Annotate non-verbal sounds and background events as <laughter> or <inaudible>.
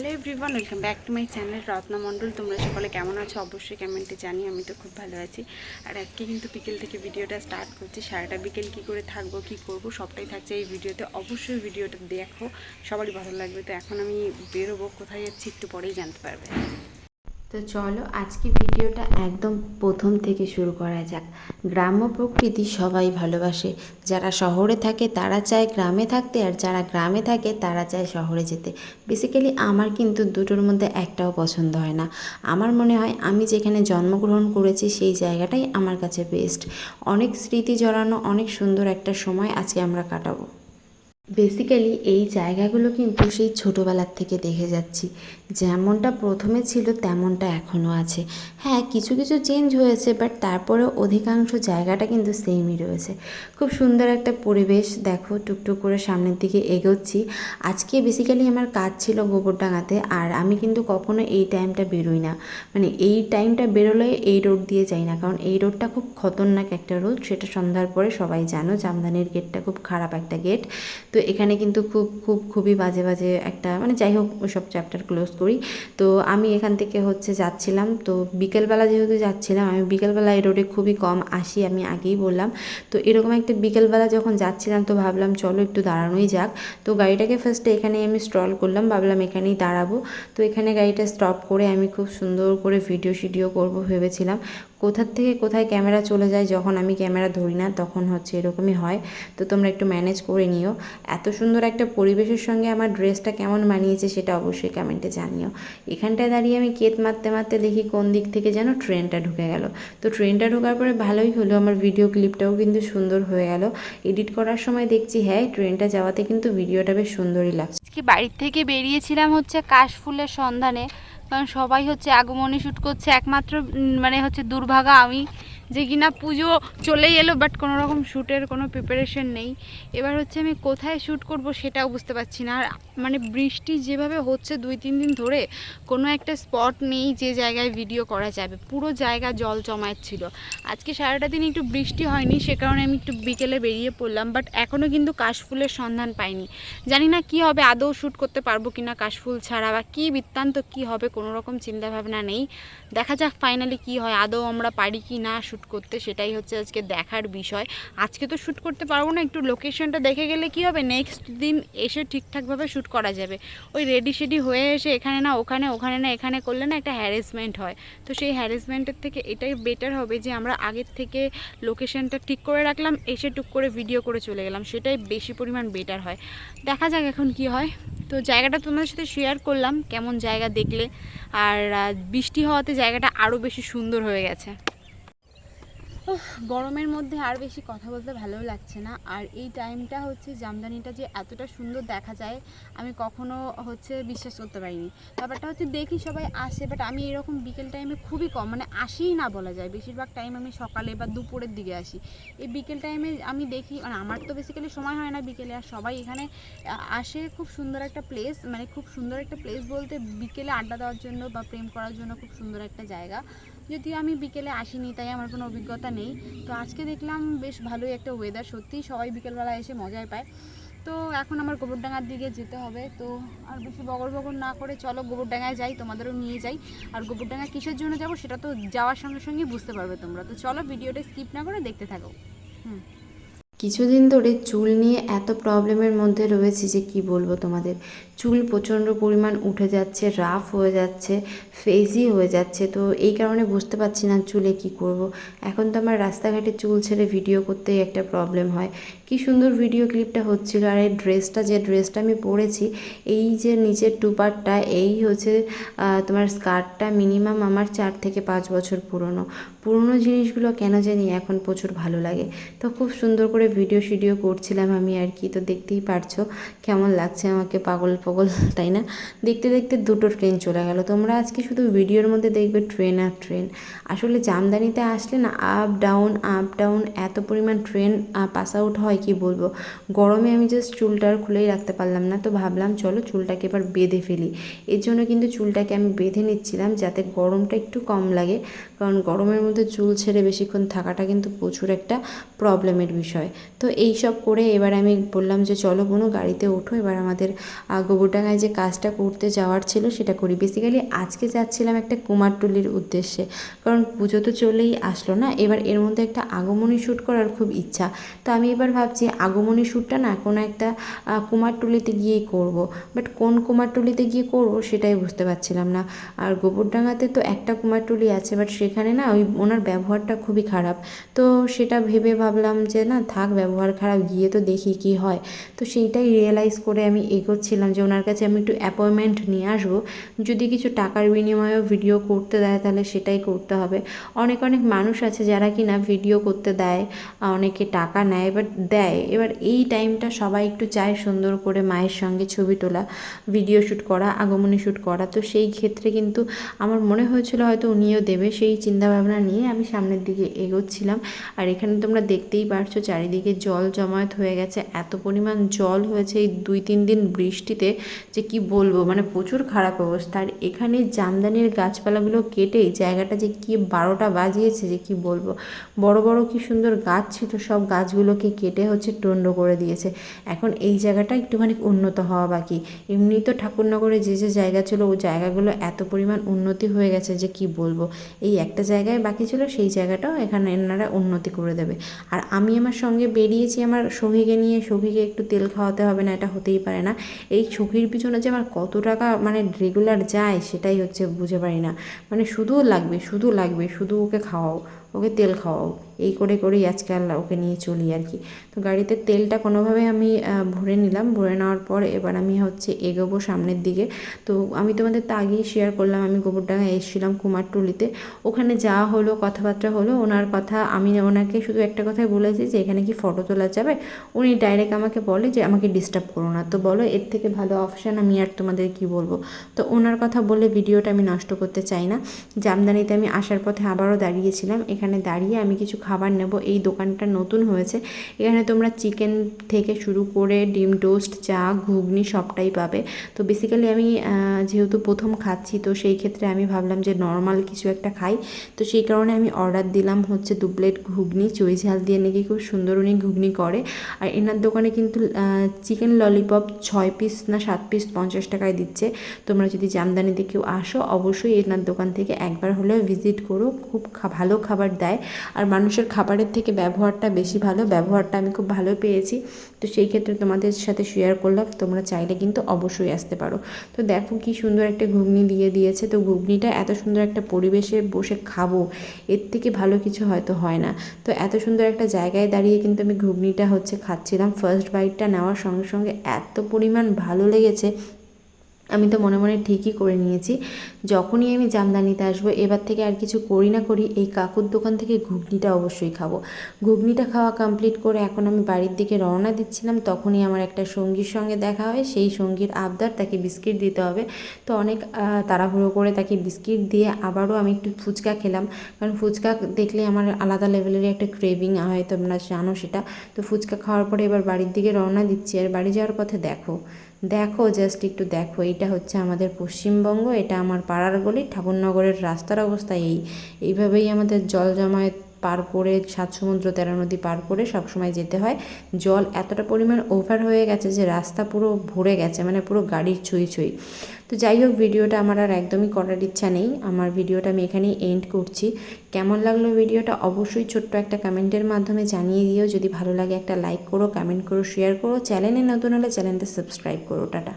Hello everyone welcome back to my channel Ratna Mondal তোমরা সকলে কেমন আছো? অবশ্যই কমেন্টে জানি আমি তো খুব ভালো আছি। আর আজকে কিন্তু বিকেল থেকে ভিডিওটা স্টার্ট করছি। সারাটা বিকেল কি করে থাকব, কি করব, সবটাই থাকছে এই ভিডিওতে। অবশ্যই ভিডিওটা দেখো, সবারই ভালো লাগবে। তো এখন আমি বেরোবো, কোথায় যাচ্ছি একটু পরেই জানতে পারবে। তো চলো আজকে ভিডিওটা একদম প্রথম থেকে শুরু করা যাক। গ্রাম্য প্রকৃতি সবাই ভালোবাসে। যারা শহরে থাকে তারা চায় গ্রামে থাকতে আর যারা গ্রামে থাকে তারা চায় শহরে যেতে। বেসিক্যালি আমার কিন্তু দুটোর মধ্যে একটাও পছন্দ হয় না। আমার মনে হয় আমি যেখানে জন্মগ্রহণ করেছি সেই জায়গাটাই আমার কাছে বেস্ট অনেক স্মৃতি জড়ানো, অনেক সুন্দর একটা সময় আজকে আমরা কাটাবো। বেসিক্যালি এই জায়গাগুলো কিন্তু সেই ছোটোবেলার থেকে দেখে যাচ্ছি। যেমনটা প্রথমে ছিল, তেমনটা এখনও আছে। হ্যাঁ কিছু কিছু চেঞ্জ হয়েছে বাট তারপরেও অধিকাংশ জায়গাটা কিন্তু সেমই রয়েছে। খুব সুন্দর একটা পরিবেশ, দেখো, টুকটুক করে সামনের দিকে এগোচ্ছি। আজকে বেসিক্যালি আমার কাজ ছিল গোবরডাঙ্গাতে, আর আমি কিন্তু কখনো এই টাইমটা বেরোই না। মানে এই টাইমটা বেরোলে এই রোড দিয়ে যাই না, কারণ এই রোডটা খুব খতরনাক একটা রোড সেটা সন্ধ্যার পরে সবাই জানো, জামদানির গেটটা খুব খারাপ একটা গেট তো এখানে কিন্তু খুব খুব, খুবই বাজে বাজে একটা মানে যাই হোক ওসব চ্যাপ্টার ক্লোজ করি। তো আমি এখান থেকে হচ্ছে যাচ্ছিলাম। তো বিকেলবেলা যেহেতু যাচ্ছিলাম, আমি বিকেলবেলা এই রোডে খুবই কম আসি, আমি আগেই বললাম। তো এরকম একটা বিকেলবেলা যখন যাচ্ছিলাম, তো ভাবলাম, চলো একটু দাঁড়ানোই যাক। তো গাড়িটাকে ফার্স্টে এখানে আমি স্টল করলাম, ভাবলাম এখানেই দাঁড়াবো। তো এখানে গাড়িটা স্টপ করে আমি খুব সুন্দর করে ভিডিও শিডিও করব ভেবেছিলাম। কোথার থেকে কোথায় ক্যামেরা চলে যায় যখন আমি ক্যামেরা ধরি না, তখন হচ্ছে এরকমই হয়। তো তোমরা একটু ম্যানেজ করে নিও। এত সুন্দর একটা পরিবেশের সঙ্গে আমার ড্রেসটা কেমন মানিয়েছে সেটা অবশ্যই কমেন্টে জানিও। এখানটায় দাঁড়িয়ে আমি কেত মারতে মারতে দেখি কোন দিক থেকে যেন ট্রেনটা ঢুকে গেল। তো ট্রেনটা ঢোকার পরে ভালোই হলো, আমার ভিডিও ক্লিপটাও কিন্তু সুন্দর হয়ে গেল। এডিট করার সময় দেখছি হ্যাঁ ট্রেনটা যাওয়াতে কিন্তু ভিডিওটা বেশ সুন্দরই লাগছে। আজকে বাড়ির থেকে বেরিয়েছিলাম হচ্ছে কাশফুলের সন্ধানে। কারণ সবাই হচ্ছে আগমনী শ্যুট করছে একমাত্র মানে হচ্ছে দুর্ভাগা আমি। যে কিনা পুজো চলেই এলো বাট কোনো রকম শ্যুটের কোনো প্রিপারেশন নেই। এবার হচ্ছে আমি কোথায় শ্যুট করব সেটাও বুঝতে পারছি না। আর মানে বৃষ্টি যেভাবে হচ্ছে দুই, তিন দিন ধরে, কোনো একটা স্পট নেই যে জায়গায় ভিডিও করা যাবে। পুরো জায়গা জল জমায়েত আজকে সারাটা দিন একটু বৃষ্টি হয়নি, সে কারণে আমি একটু বিকেলে বেরিয়ে পড়লাম বাট এখনও কিন্তু কাশফুলের সন্ধান পাইনি। জানি না কি হবে, আদৌ শ্যুট করতে পারব কিনা কাশফুল ছাড়া, বা কী বৃত্তান্ত কি হবে, কোনো রকম চিন্তাভাবনা নেই। দেখা যাক ফাইনালি কি হয়, আদৌ আমরা পারি কি না শ্যুট করতে, সেটাই হচ্ছে আজকে দেখার বিষয়। আজকে তো শ্যুট করতে পারব না, একটু লোকেশনটা দেখে গেলে কি হবে? নেক্সট দিন এসে ঠিকঠাকভাবে শ্যুট করা যাবে। ওই রেডি শেডি হয়ে এসে এখানে না, ওখানে ওখানে না, এখানে করলে না একটা হ্যারাসমেন্ট হয়। তো সেই হ্যারাসমেন্টের থেকে এটাই বেটার হবে যে, আমরা আগের থেকে লোকেশনটা ঠিক করে রাখলাম, এসে টুক করে ভিডিও করে চলে গেলাম। সেটাই বেশি পরিমাণ বেটার হয়। দেখা যাক এখন কি হয়। তো জায়গাটা তোমাদের সাথে শেয়ার করলাম, কেমন জায়গা দেখলে। আর বৃষ্টি হওয়াতে জায়গাটা আরও বেশি সুন্দর হয়ে গেছে। গরমের মধ্যে আর বেশি কথা বলতে ভালোও লাগছে না। আর এই টাইমটা হচ্ছে জামদানিটা যে এতটা সুন্দর দেখা যায়, আমি কখনো হচ্ছে বিশ্বাস করতে পারিনি। ব্যাপারটা হচ্ছে দেখি সবাই আসে বাট আমি এরকম বিকেল টাইমে খুবই কম মানে আসেই না বলা যায়। বেশিরভাগ টাইম আমি সকালে বা দুপুরের দিকে আসি। এই বিকেল টাইমে আমি দেখি মানে আমার তো বেসিক্যালি সময় হয় না বিকেলে, আর সবাই এখানে আসে খুব সুন্দর একটা প্লেস মানে খুব সুন্দর একটা প্লেস বলতে বিকেলে আড্ডা দেওয়ার জন্য বা প্রেম করার জন্য খুব সুন্দর একটা জায়গা। যদিও আমি বিকেলে আসিনি, তাই আমার কোনো অভিজ্ঞতা নেই। তো আজকে দেখলাম বেশ ভালোই একটা ওয়েদার সত্যিই সবাই বিকেলবেলা এসে মজায় পায়। তো এখন আমার গোবরডাঙ্গার দিকে যেতে হবে। তো আর বেশি বগর বগর না করে চলো গোবরডাঙ্গায় যাই, তোমাদেরও নিয়ে যাই। আর গোবরডাঙ্গা কিসের জন্য যাব সেটা তো যাওয়ার সঙ্গে সঙ্গেই বুঝতে পারবে তোমরা। তো চলো ভিডিওটা স্কিপ না করে দেখতে থাকো। হুম। কিছুদিন ধরে চুল নিয়ে এত প্রবলেমের মধ্যে রয়েছি যে কি বলব তোমাদের? চুল প্রচণ্ড পরিমাণ উঠে যাচ্ছে রাফ হয়ে যাচ্ছে ফেজি হয়ে যাচ্ছে। তো এই কারণে বুঝতে পারছি না চুলে কি করব। এখন তো আমার রাস্তাঘাটে চুল ছেড়ে ভিডিও করতেই একটা প্রবলেম হয়। কি সুন্দর ভিডিও ক্লিপটা হচ্ছিল আর এই ড্রেসটা যে ড্রেসটা আমি পরেছি, এই যে নিচের টুপারটা এই হচ্ছে তোমার স্কার্টটা মিনিমাম আমার চার থেকে পাঁচ বছর পুরনো। পুরনো জিনিসগুলো কেন জানি এখন প্রচুর ভালো লাগে। তো খুব সুন্দর করে ভিডিও শিডিও করছিলাম আমি আর কি, তো দেখতেই পারছ কেমন লাগছে আমাকে পাগল পাগল, <laughs> তাই না? দেখতে দেখতে দুটো ট্রেন চলে গেল। তোমরা আজকে শুধু ভিডিওর মধ্যে দেখবে ট্রেন আর ট্রেন আসলে জামদানিতে আসলে না আপ ডাউন আপ ডাউন এত পরিমাণ ট্রেন পাস আউট হয় কি বলব? গরমে আমি জাস্ট চুলটা আর খুলেই রাখতে পারলাম না তো ভাবলাম চলো চুলটাকে এবার বেঁধে ফেলি। এর জন্য কিন্তু চুলটাকে আমি বেঁধে নিচ্ছিলাম যাতে গরমটা একটু কম লাগে কারণ গরমের মধ্যে চুল ছেড়ে বেশিক্ষণ থাকাটা কিন্তু প্রচুর একটা প্রবলেমের বিষয়। তো এই সব করে এবার আমি বললাম যে চলো বোনো গাড়িতে ওঠো এবার আমাদের আহ, গোবরডাঙ্গায় যে কাজটা করতে যাওয়ার ছিল সেটা করি। বেসিক্যালি আজকে যাচ্ছিলাম একটা কুমারটুলির উদ্দেশ্যে কারণ পুজো তো চলেই আসলো না এবার এর মধ্যে একটা আগমনী শ্যুট করার খুব ইচ্ছা। তো আমি এবার ভাবছি, আগমনী শ্যুটটা না কোনো একটা কুমারটুলিতে গিয়েই করব। বাট কোন কুমারটুলিতে গিয়ে করব সেটাই বুঝতে পারছিলাম না। আর গোবরডাঙ্গাতে তো একটা কুমারটুলি আছে, বাট সেখানে না ওই ওনার ব্যবহারটা খুবই খারাপ। তো সেটা ভেবে ভাবলাম যে না, থাক ব্যবহার খারাপ, গিয়ে তো দেখি কি হয়। তো সেইটাই রিয়েলাইজ করে আমি এগোচ্ছিলাম যে ওনার কাছে আমি একটু অ্যাপয়েন্টমেন্ট নিয়ে আসব। যদি কিছু টাকার বিনিময়েও ভিডিও করতে দেয় তাহলে সেটাই করতে হবে। অনেক অনেক মানুষ আছে যারা কিনা ভিডিও করতে দেয় অনেকে টাকা নেয় বাট দেয়। এবার এই টাইমটা সবাই একটু চায় সুন্দর করে মায়ের সঙ্গে ছবি তোলা ভিডিও শ্যুট করা, আগমনী শ্যুট করা। তো সেই ক্ষেত্রে কিন্তু আমার মনে হয়েছিল হয়তো উনিও দেবে। সেই চিন্তাভাবনা নিয়ে আমি সামনের দিকে এগোচ্ছিলাম। আর এখানে তোমরা দেখতেই পারছ চারিদিকে জল জমায়েত হয়ে গেছে। এত পরিমাণ জল হয়েছে এই দুই তিন দিন বৃষ্টিতে যে কি বলব? মানে প্রচুর খারাপ অবস্থা। আর এখানে জামদানির গাছপালাগুলো কেটে জায়গাটা যে কি বারোটা বাজিয়েছে যে কি বলব? বড় বড় কি সুন্দর গাছ ছিল, সব গাছগুলোকে কেটে হচ্ছে টন্ড করে দিয়েছে। এখন এই জায়গাটা একটুখানি উন্নত হওয়া বাকি। এমনি তো ঠাকুরনগরে যে যে জায়গা ছিল ওই জায়গাগুলো এত পরিমাণ উন্নতি হয়ে গেছে যে কি বলব? এই একটা জায়গায় বাকি ছিল, সেই জায়গাটাও এখানে এনারা উন্নতি করে দেবে। আর আমি আমার সঙ্গে বেরিয়েছি আমার সখীকে নিয়ে। সখীকে একটু তেল খাওয়াতে হবে না, এটা হতেই পারে না। এই সখীর পিছনে যে আমার কত টাকা মানে রেগুলার যায়, সেটাই হচ্ছে বুঝে পারি না। মানে শুধু লাগবে শুধু লাগবে, শুধু ওকে খাওয়াও। ওকে তেল খাওয়াও। এই করে করেই আজকাল ওকে নিয়ে চলি আর কি। তো গাড়িতে তেলটা কোনোভাবে আমি ভরে নিলাম। ভরে নেওয়ার পর এবার আমি হচ্ছে এগোবো সামনের দিকে। তো আমি তোমাদের তো আগেই শেয়ার করলাম, আমি গোবরডাঙ্গায় এসেছিলাম কুমারটুলিতে ওখানে যাওয়া হলো, কথাবার্তা হলো, ওনার কথা আমি ওনাকে শুধু একটা কথাই বলেছি যে, এখানে কি ফটো তোলা যাবে? উনি ডাইরেক্ট আমাকে বলে যে, আমাকে ডিস্টার্ব করো না। তো বলো, এর থেকে ভালো অপশান আমি আর তোমাদের কি বলব? তো ওনার কথা বলে ভিডিওটা আমি নষ্ট করতে চাই না। জামদানিতে আমি আসার পথে আবারও দাঁড়িয়েছিলাম। এখানে দাঁড়িয়ে আমি কিছু খাবার নেব। এই দোকানটা নতুন হয়েছে। এখানে তোমরা চিকেন থেকে শুরু করে ডিম টোস্ট, চা, ঘুগনি সবটাই পাবে। তো বেসিক্যালি আমি যেহেতু প্রথম খাচ্ছি, তো সেই ক্ষেত্রে আমি ভাবলাম যে নর্মাল কিছু একটা খাই। তো সেই কারণে আমি অর্ডার দিলাম হচ্ছে দু প্লেট ঘুগনি, চই ঝাল দিয়ে নাকি খুব সুন্দর উনি ঘুগনি করে। আর এনার দোকানে কিন্তু চিকেন ললিপপ ছয় পিস না সাত পিস পঞ্চাশ টাকায় দিচ্ছে। তোমরা যদি জামদানিতে কেউ আসো, অবশ্যই এনার দোকান থেকে একবার হলেও ভিজিট করো। খুব ভালো খাবার দেয়। আর মানুষের খাবারের থেকে ব্যবহারটা বেশি ভালো। ব্যবহারটা আমি খুব ভালো পেয়েছি। তো সেই ক্ষেত্রে তোমাদের সাথে শেয়ার করলাম। তোমরা চাইলে কিন্তু অবশ্যই আসতে পারো। তো দেখো কি সুন্দর একটা ঘুগনি দিয়ে দিয়েছে। তো ঘুগনিটা এত সুন্দর একটা পরিবেশে বসে খাব, এর থেকে ভালো কিছু হয়তো হয় না। তো এত সুন্দর একটা জায়গায় দাঁড়িয়ে কিন্তু আমি ঘুগনিটা হচ্ছে খাচ্ছিলাম। ফার্স্ট বাইটটা নেওয়ার সঙ্গে সঙ্গে এত পরিমাণ ভালো লেগেছে। আমি তো মনে মনে ঠিকই করে নিয়েছি। যখনই আমি জামদানিতে আসব, এবার থেকে আর কিছু করি না করি, এই কাকুর দোকান থেকে ঘুগনিটা অবশ্যই খাব। ঘুগনিটা খাওয়া কমপ্লিট করে এখন আমি বাড়ির দিকে রওনা দিচ্ছিলাম, তখনই আমার একটা সঙ্গীর সঙ্গে দেখা হয়। সেই সঙ্গীর আবদার তাকে বিস্কিট দিতে হবে। তো অনেক তাড়াহুড়ো করে তাকে বিস্কিট দিয়ে আবারও আমি একটু ফুচকা খেলাম। কারণ ফুচকা দেখলে আমার আলাদা লেভেলের একটা ক্রেভিং হয়, তোমরা জানো সেটা। তো ফুচকা খাওয়ার পরে এবার বাড়ির দিকে রওনা দিচ্ছি। আর বাড়ি যাওয়ার পথে দেখো দেখো জাস্ট একটু দেখো। এটা হচ্ছে আমাদের পশ্চিমবঙ্গ, এটা আমার পাড়ার গলি। ঠাকুরনগরের রাস্তার অবস্থা এই। এইভাবেই আমাদের জল জমায়েত পার করে সাত সমুদ্র, তেরো নদী পার করে সবসময় যেতে হয়। জল এতটা পরিমাণ ওভার হয়ে গেছে যে রাস্তা পুরো ভরে গেছে মানে পুরো গাড়ির ছুঁই ছুঁই। তো যাই হোক, ভিডিওটা আমার আর একদমই করার ইচ্ছা নেই। আমার ভিডিওটা আমি এখানেই এন্ড করছি। কেমন লাগল ভিডিওটা অবশ্যই ছোট্ট একটা কমেন্টের মাধ্যমে জানিয়ে দিও। যদি ভালো লাগে একটা লাইক করো কমেন্ট করো শেয়ার করো। চ্যানেলে নতুন হলে চ্যানেলটা সাবস্ক্রাইব করো। টাটা।